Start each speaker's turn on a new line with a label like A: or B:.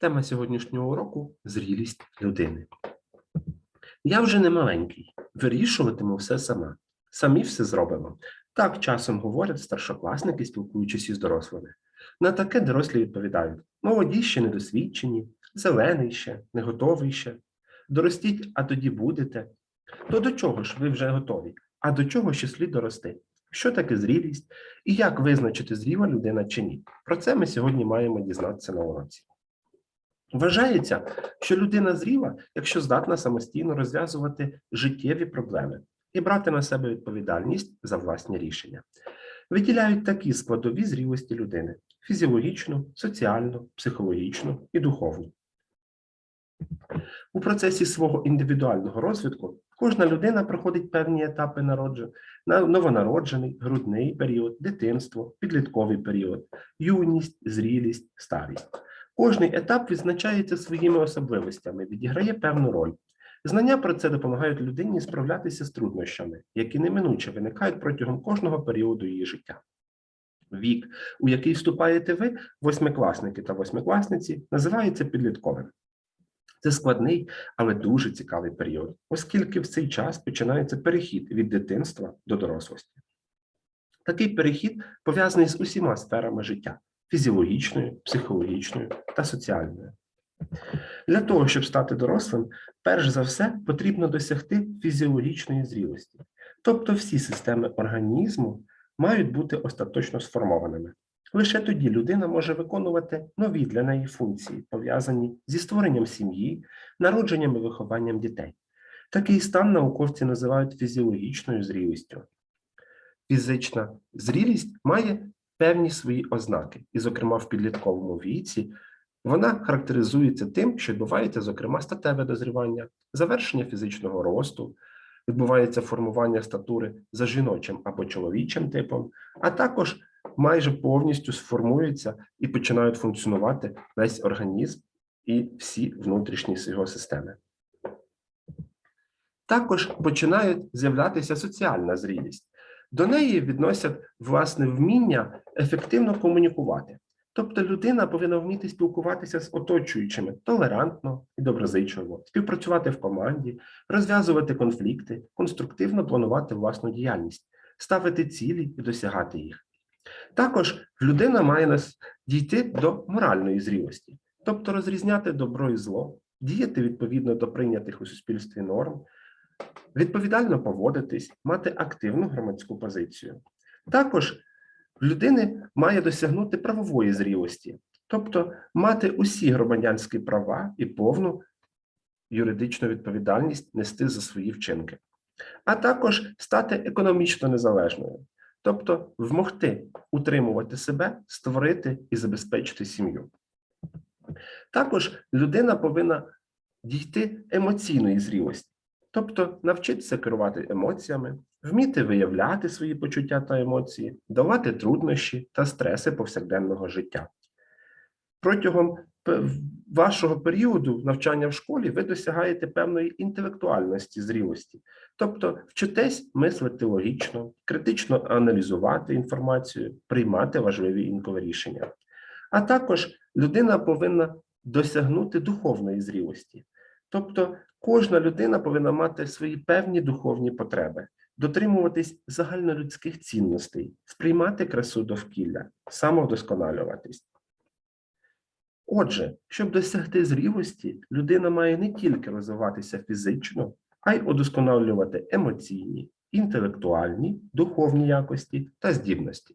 A: Тема сьогоднішнього уроку зрілість людини. Я вже не маленький, вирішуватиму все сама. Самі все зробимо. Так часом говорять старшокласники, спілкуючись із дорослими. На таке дорослі відповідають: молоді ще недосвідчені, зелений ще, не готовий ще. Доростіть, а тоді будете. То до чого ж ви вже готові? А до чого ще слід дорости? Що таке зрілість і як визначити зріла людина чи ні? Про це ми сьогодні маємо дізнатися на уроці. Вважається, що людина зріла, якщо здатна самостійно розв'язувати життєві проблеми і брати на себе відповідальність за власні рішення. Виділяють такі складові зрілості людини: фізіологічну, соціальну, психологічну і духовну. У процесі свого індивідуального розвитку кожна людина проходить певні етапи народження, новонароджений, грудний період, дитинство, підлітковий період, юність, зрілість, старість. Кожний етап відзначається своїми особливостями, відіграє певну роль. Знання про це допомагають людині справлятися з труднощами, які неминуче виникають протягом кожного періоду її життя. Вік, у який вступаєте ви, восьмикласники та восьмикласниці, називається підлітковим. Це складний, але дуже цікавий період, оскільки в цей час починається перехід від дитинства до дорослості. Такий перехід пов'язаний з усіма сферами життя фізіологічною, психологічною та соціальною. Для того, щоб стати дорослим, перш за все потрібно досягти фізіологічної зрілості. Тобто всі системи організму мають бути остаточно сформованими. Лише тоді людина може виконувати нові для неї функції, пов'язані зі створенням сім'ї, народженням і вихованням дітей. Такий стан науковці називають фізіологічною зрілістю. Фізична зрілість має певні свої ознаки, і, зокрема, в підлітковому віці вона характеризується тим, що відбувається, зокрема, статеве дозрівання, завершення фізичного росту, відбувається формування статури за жіночим або чоловічим типом, а також майже повністю сформується і починають функціонувати весь організм і всі внутрішні його системи. Також починає з'являтися соціальна зрілість. До неї відносять власне вміння ефективно комунікувати. Тобто людина повинна вміти спілкуватися з оточуючими толерантно і доброзичливо, співпрацювати в команді, розв'язувати конфлікти, конструктивно планувати власну діяльність, ставити цілі і досягати їх. Також людина має нас дійти до моральної зрілості, тобто розрізняти добро і зло, діяти відповідно до прийнятих у суспільстві норм, відповідально поводитись, мати активну громадську позицію. Також людини має досягнути правової зрілості, тобто мати усі громадянські права і повну юридичну відповідальність нести за свої вчинки, а також стати економічно незалежною, тобто вмогти утримувати себе, створити і забезпечити сім'ю. Також людина повинна дійти емоційної зрілості, тобто навчитися керувати емоціями, вміти виявляти свої почуття та емоції, долати труднощі та стреси повсякденного життя. Протягом вашого періоду навчання в школі ви досягаєте певної інтелектуальності зрілості, тобто вчитесь мислити логічно, критично аналізувати інформацію, приймати важливі інколи рішення. А також людина повинна досягнути духовної зрілості. Тобто кожна людина повинна мати свої певні духовні потреби, дотримуватись загальнолюдських цінностей, сприймати красу довкілля, самовдосконалюватись. Отже, щоб досягти зрілості, людина має не тільки розвиватися фізично, а й удосконалювати емоційні, інтелектуальні, духовні якості та здібності.